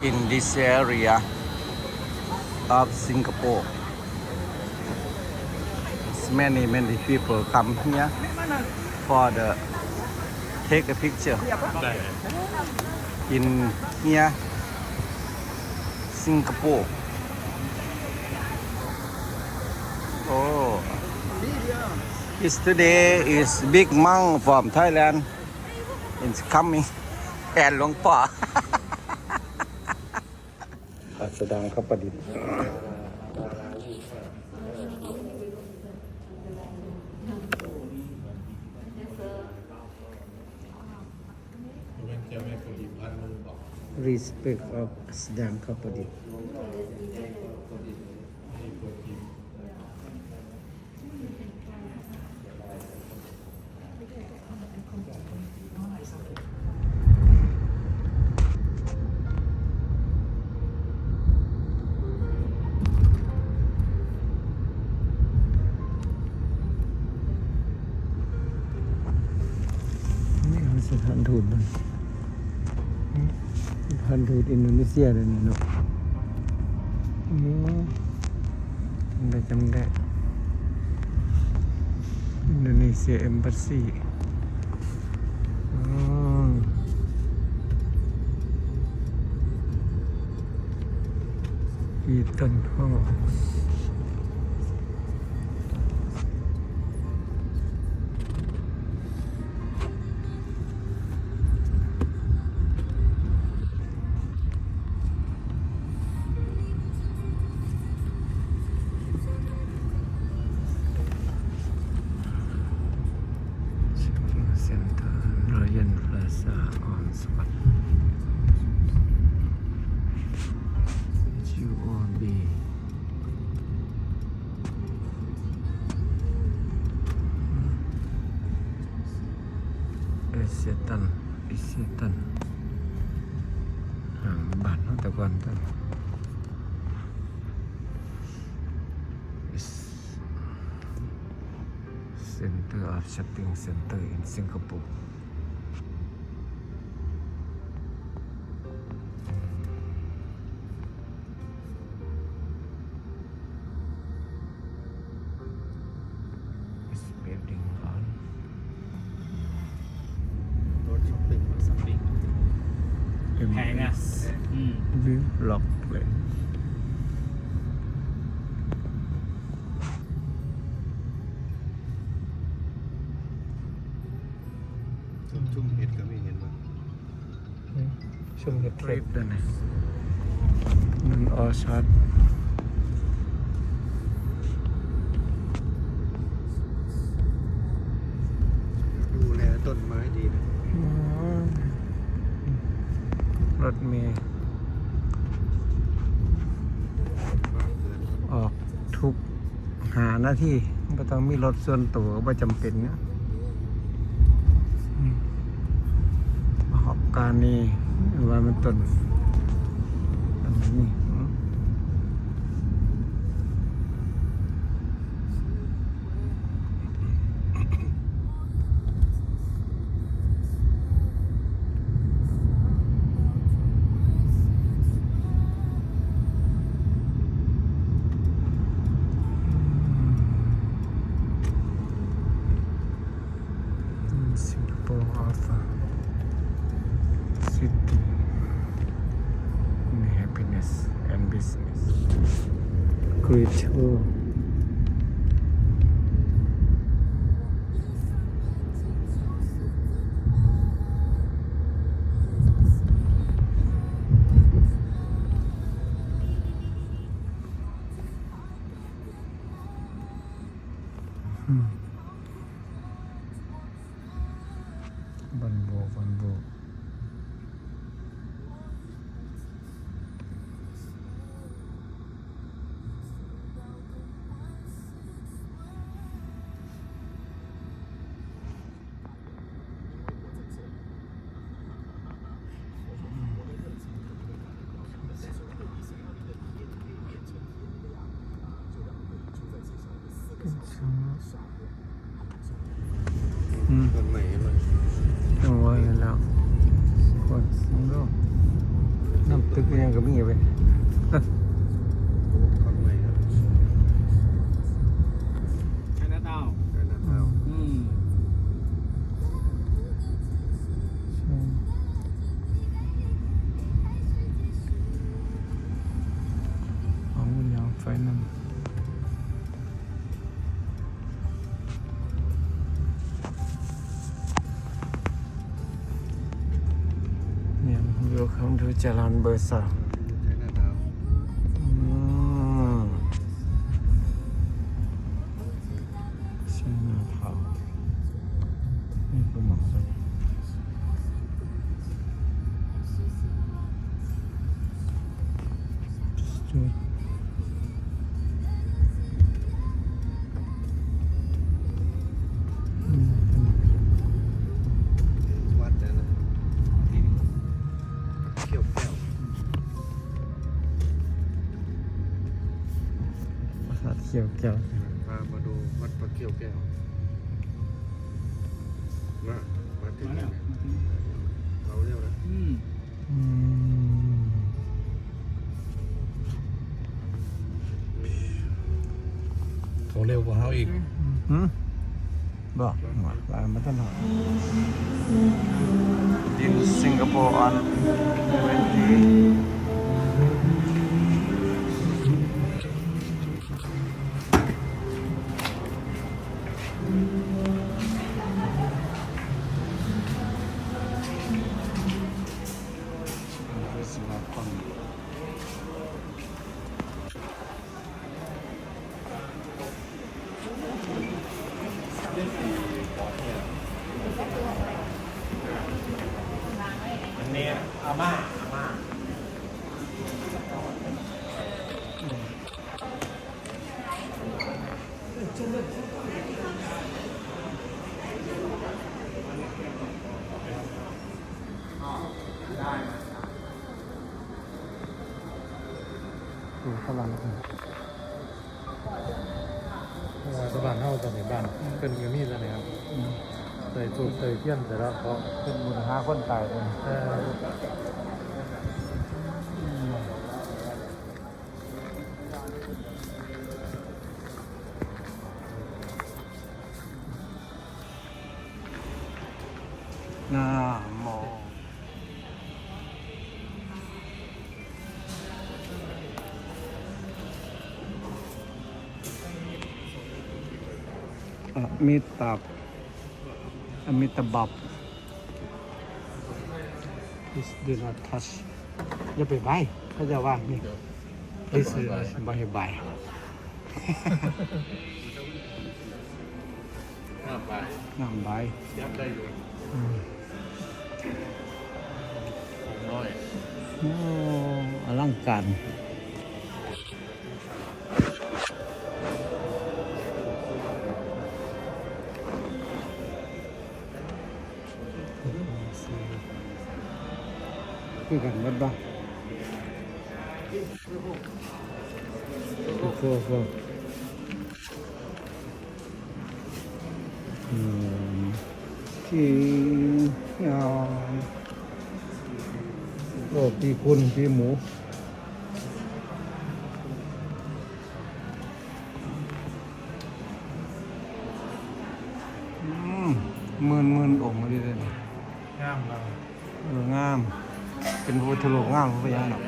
in this area of Singapore. Many many people come here for the take a picture. In here, Singapore. Oh, yesterday is Big man from Thailand. It's coming and Long Pa. หลวงป่าแสดงเขาประดิษฐ์เว้นเจ้าแม่กุฎิพันมือบอก respect of แสดงเขาประดิษฐ์ ให้ตัวจริง นี่มันสถานทูตมัน พันทูตอินโดนีเซียเลยนี่เนาะอืมจำได้จำได้อินโดนีเซียเอมบัสซีอ๋ออีตันฮอล Shopping Center in Singapore. ออชัด ดูแลต้นไม้ดีนะรถเมย์ออกทุกหาหน้าที่ไม่ต้องมีรถส่วนตัวไม่จำเป็นเนี่ยอืมประกอบการนี้ว่ามันต้น อืม ต้นไม้เห็นไหม โอ้ยแล้วกดโลกน้ำตึกยังกับ ก็มีเว้ ดูคบดูจรันเบอร์สาม ปราสาทเขียวแก้วพามาดูวัดพระเขี้ยวแก้วมามาถึงมาแล้แล้ววเขาเรียกนะอืมอืมเขาเร็วกว่าเขาอีกหืมบอกว่าลามาตลอด in Singapore on 20 Mm-hmm. อยู่ข้างหลังนะเพราะว่าสะบานเท่ากับในบ้านเป็นกระมีดแล้วนะครับใส่สูตรใส่เทียนแต่ละเพราะเป็นบุญหาคนตายเลย อะมิตาบอมิตาบับ Please do not touch อย่าไปใบเขาจะว่านี่ Please บ่ให้ใบห้าไปน้ำใบยับได้อยู่อืมของน้อยโอ้อลังการ 这两个蛋不错不错。嗯金条落地玻璃贴 เป็นพระพุทธรูปงามพระยังหรอก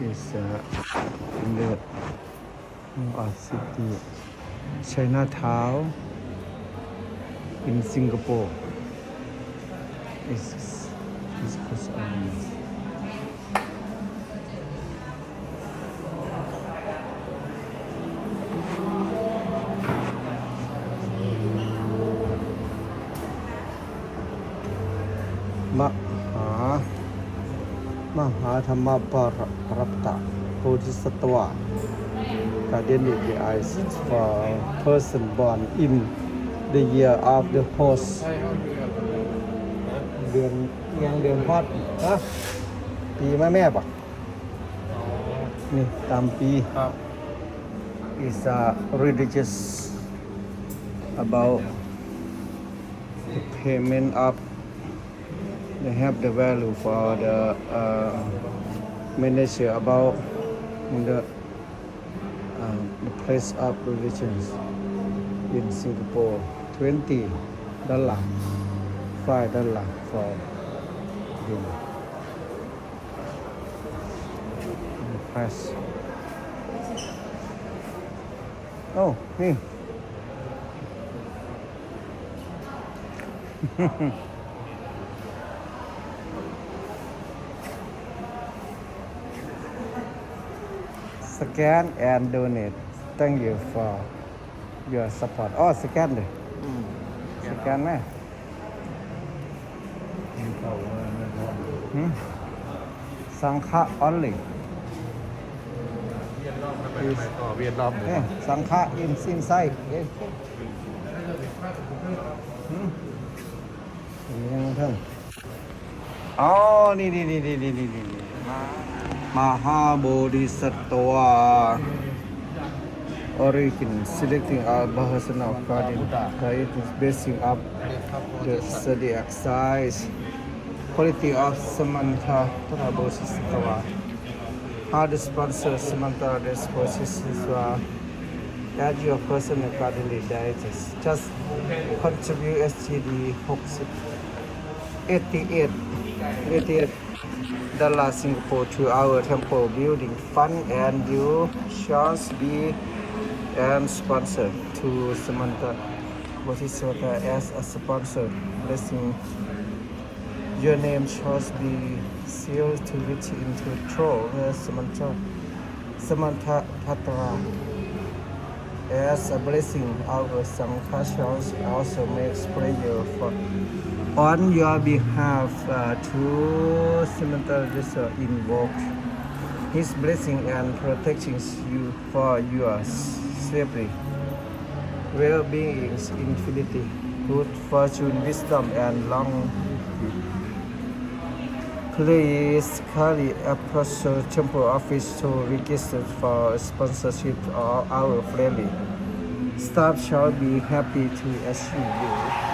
อิสระเลือดอาซิตี้ไชน่าทาว in Singapore is is cause islands. Maha Maha Dhamma Prapta Bodhisattva Guardian of the eyes for person born in the year of the horse ใช่เขาเรือเดือนเอี ยงเดือนพอดฮะปีปีมาแม่ปะนี่ตามปี ครับ is uh, religious about the payment of they have the value for the uh, manager about the uh, the place of religions in Singapore 20 dollar 5 dollar for Yun. Press. Oh, me. Scan and donate. Thank you for your support. Oh, scan hmm. Scan, eh? สแกนไหม Empower สังฆะออนลิต่อเวียนรอบเอ๊ะสังฆะอินซินไซเอ๊ะยังเพิ่งอ๋อ นี่นี่นี่นี่นี่นี่นี่มหาบุริสตวา origin selecting a bahasana of garden diet is basing up the study exercise quality of Samantha Bodhisattva how sponsor Samantha Bodhisattva uh, add your personal godly digest just contribute SGD 60 88 88 dollar Singapore to our temple building fund and you shall be and sponsor to Samantha Bodhisattva as a sponsor. Blessing your name shall be sealed to reach into throne as Samantha Samantha Tatra as a blessing our Sangha shall also make prayer for on your behalf uh, to Samantha Bodhisattva invoke his blessing and protection you for your safety, well-being, infinity, good fortune, wisdom, and long. Please carry approach to temple office to register for sponsorship of our friendly. Staff shall be happy to assist you.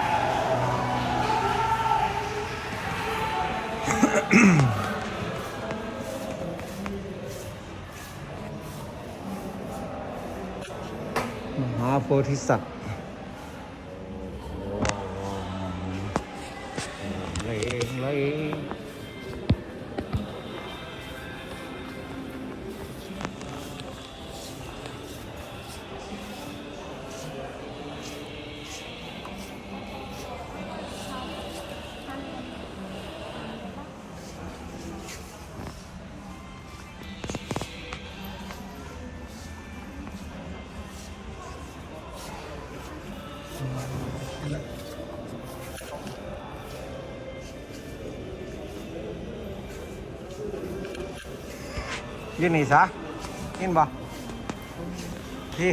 มหาโพธิสัตว์ ยืนนี่ซะยินบ่พี่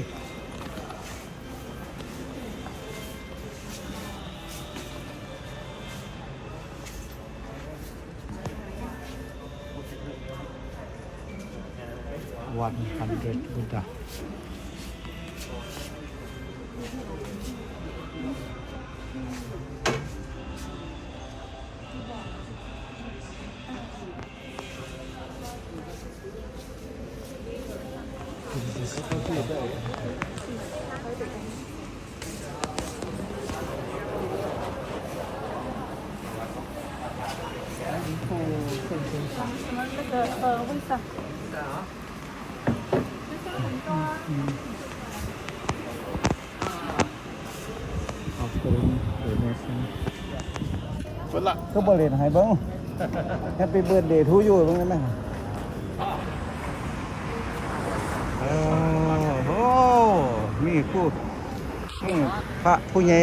วันฮันเดรดบุตร 那个呃，为啥？ ขอบคุณเดนเนชั่น เปิดละ ก็บริเวณให้เบิ้งแฮปปี้เบิร์ดเดย์ทูยูเบิ้งได้ไหมโอ้โห มีผู้พระผู้ใหญ่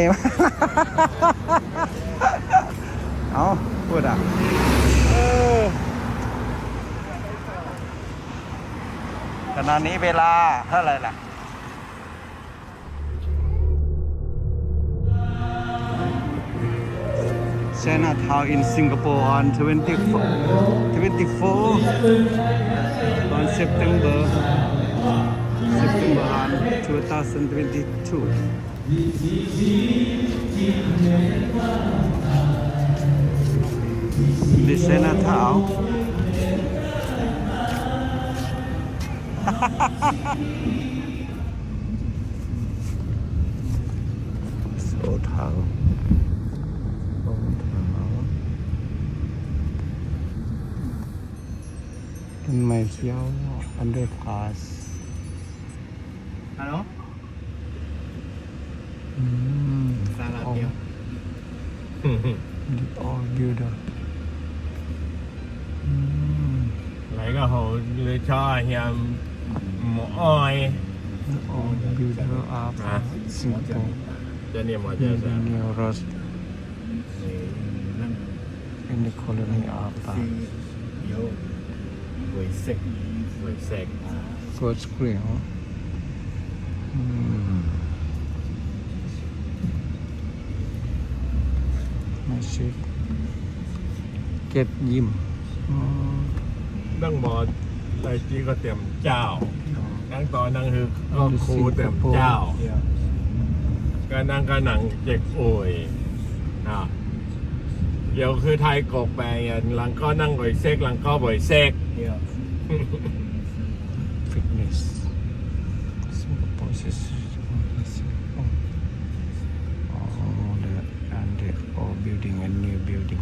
เอาพูดอะขณะนี้เวลาเท่าไรล่ะเซนาทาวน์ในสิงคโปร์ on 24 24 on September March 2022. This is Natal. Old, tall. Can my underpass? all good ไหลก็โหเลยชอยยำหมออ้อย all good up Singapore จะเนี่ยมาเจอสามเนี่ยรส in the colony of the Wait sec. Wait sec. First screen. Hmm. มมาชิดเก็บยิ้มอ๋อนั่งบอไอ้จีก็เต็มเจ้า นั่งต่อนั่งคือก็ครูเต็มเจ้าเดี๋ยวก็นั่งก็หนังเจ็กโอยอะเดี๋ยวคือไทยกบแปลงอย่างหลังก็นั่งบ่อยเซกหลังก็บ่อยเซกเดี๋ยว fitness Singapore is oh the and they all building a new building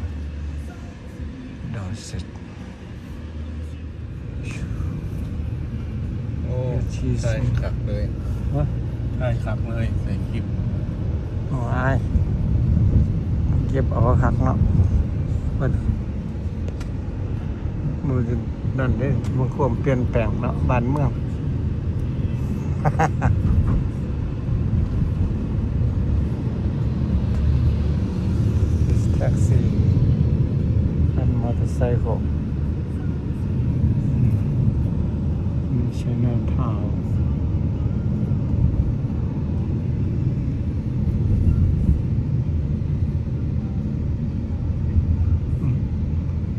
that's it โอ้ใช่ขักเลยฮะใช่ขักเลยใส่คลิปโอ้ยเก็บเอาคักเนาะมันมือจะนั่นเด้มันควรเปลี่ยนแปลงเนาะบ้านเมือง This taxi and motorcycle in Chinatown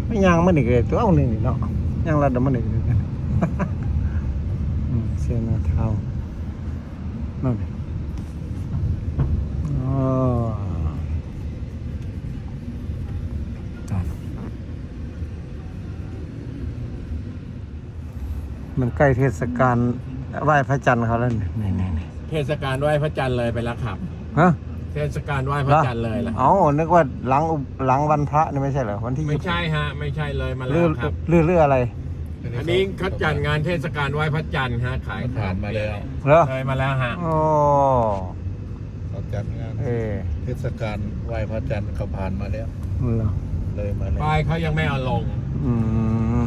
ไม่ยางมันอีกเลยตัวเอาหนึ่งนี่เนาะยางรัดเอามันอีกเลยอืมเสียนาเท้านั่นดิอ๋อนั่น มันใกล้เทศกาลไหว้พระจันทร์เขาแล้วนี่นี่นี่นี่เทศกาลไหว้พระจันทร์เลยไปแล้วครับ ฮะเทศกาลไหว้พระจันทร์เลยล่ะเอ้านึกว่าหลังหลังวันพระนี่ไม่ใช่เหรอวันที่ไม่ใช่ฮะ ไม่ใช่เลยมาแล้เรื่อวครับ เรื่องเรื่องอะไรอันนี้เขาจัดงานเทศกาลไหว้พระจันทร์ฮะขายผ่านมาแล้วเหรอเลยมาแล้วฮะ โอ้เขาจัดงานเออเทศกาลไหว้พระจันทร์เขาผ่านมาแล้ว เหรอเลยมาแล้วป้ายเขายังไม่เอาลง อืมอืม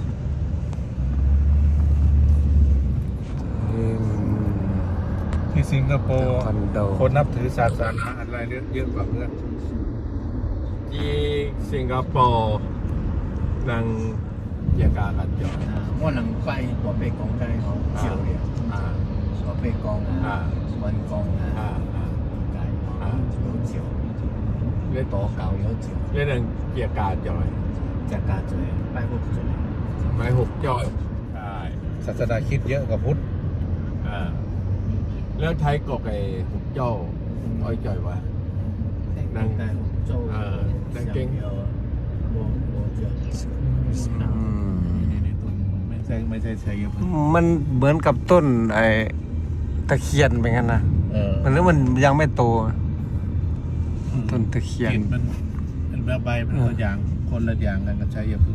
ที่ สิงคโปร์ คอนโด คนนับถือศาสนาอะไรเยอะกว่าเพื่อน ที่สิงคโปร์นางเกียกากันจอย 我能拜我被公街好照了， อ่า 我被公 อ่า 啊，温公 อ่า 啊， อ่า 街好有照， เล่น 多教有照， เล่นนางเกียกาจอย 只家做拜福做。 ไม้หกจอยใช่ ศาสนาคริดเยอะกว่าพุทธ อ่า แล้วใช้กบไอ้หุบเจ้าอ้อยจ่อยวะ นั่งแต่ผมโจเออนั่งเก่งอ่ๆต้นไก่งมันเหมือนกับต้นไอ้ตะเคียนเป็นงั้นนะเออมันหรือมันยังไม่โต ต้นตะเคียน กลิ่นมันแบบใบมันคนอย่างคนละอย่างกันกับชายะบพื้น